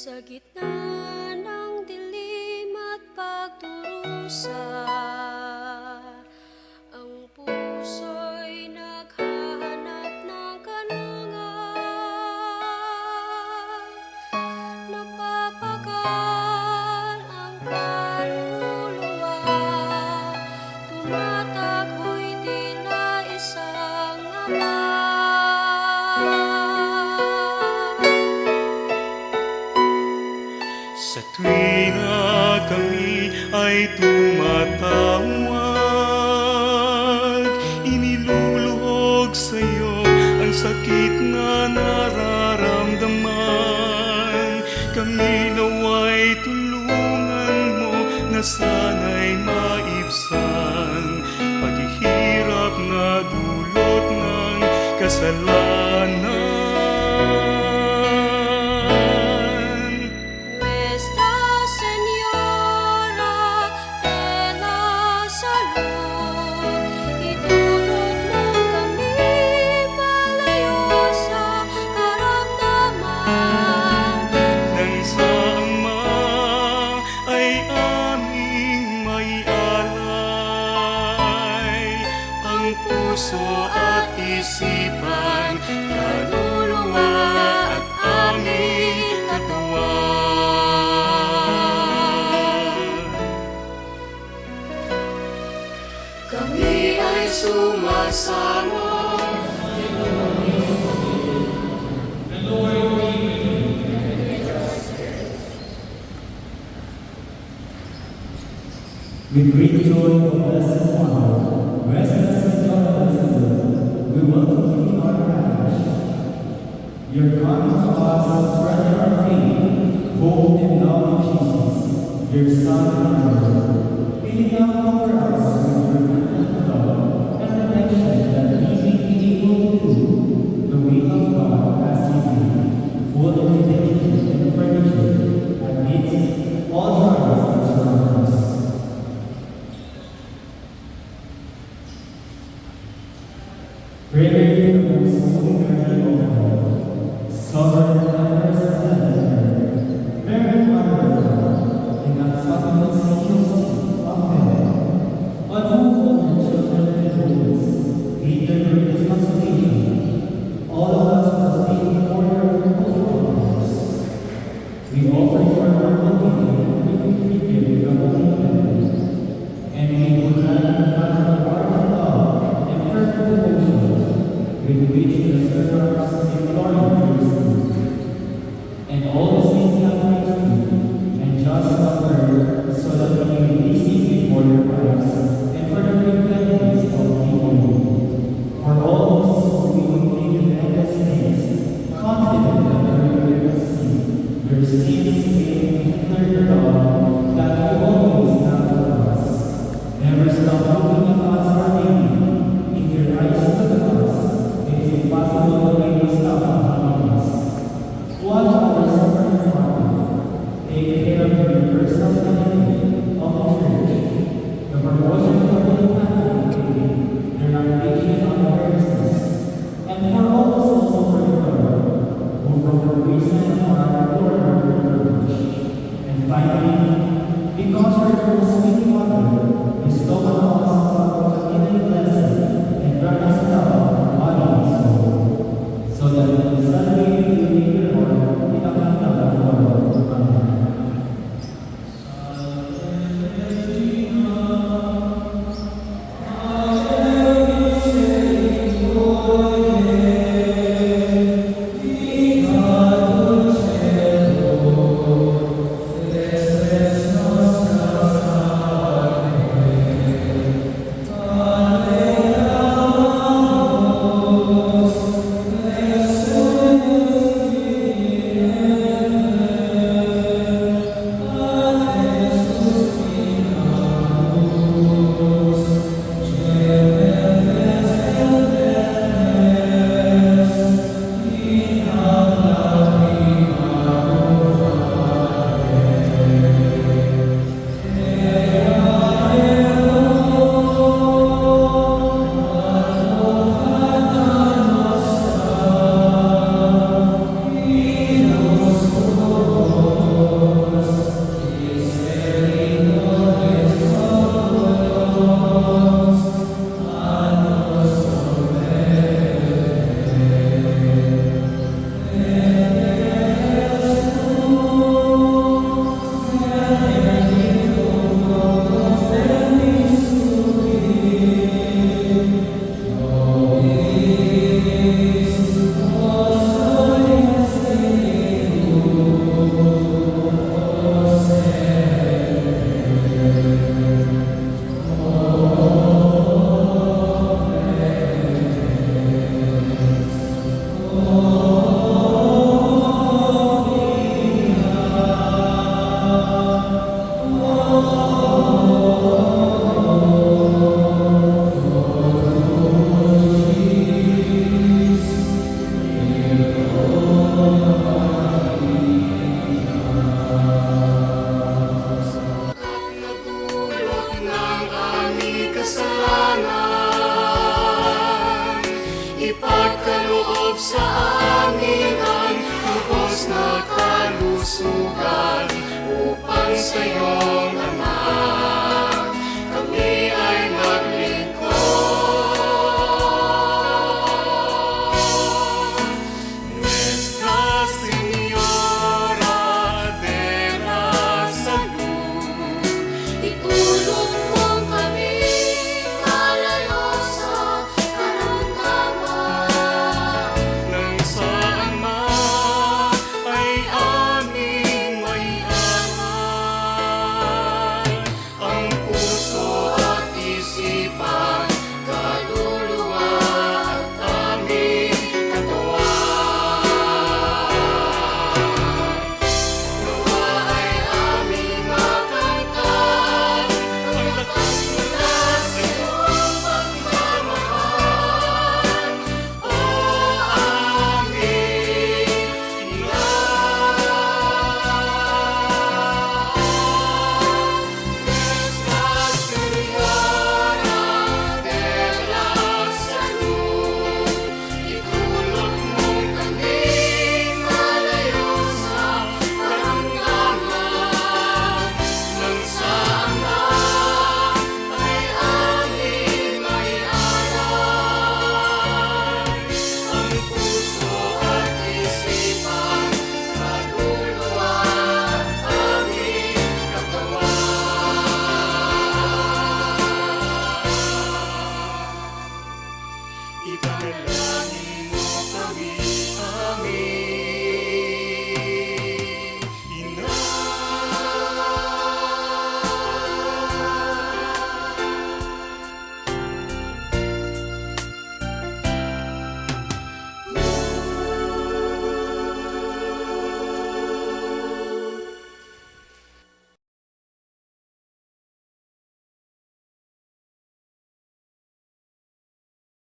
Sa gitna ng dilim at pagdurusa. ay tumatawag. Iniluluhog sa'yo ang sakit na nararamdaman. Kami naway tulungan mo na sana'y maibsan. Paghihirap na dulot ng kasalanan. puso at isipan, kaluluwa at aming katawan. Kami ay sumasama. We bring joy of blessed one. Your Son, all the and just suffer so that we may receive seated for your Christ and for the great of the. For all those who will make the endless days, confident that we will receive their sins being declared. Oh. kalusugan upang sa'yong anak.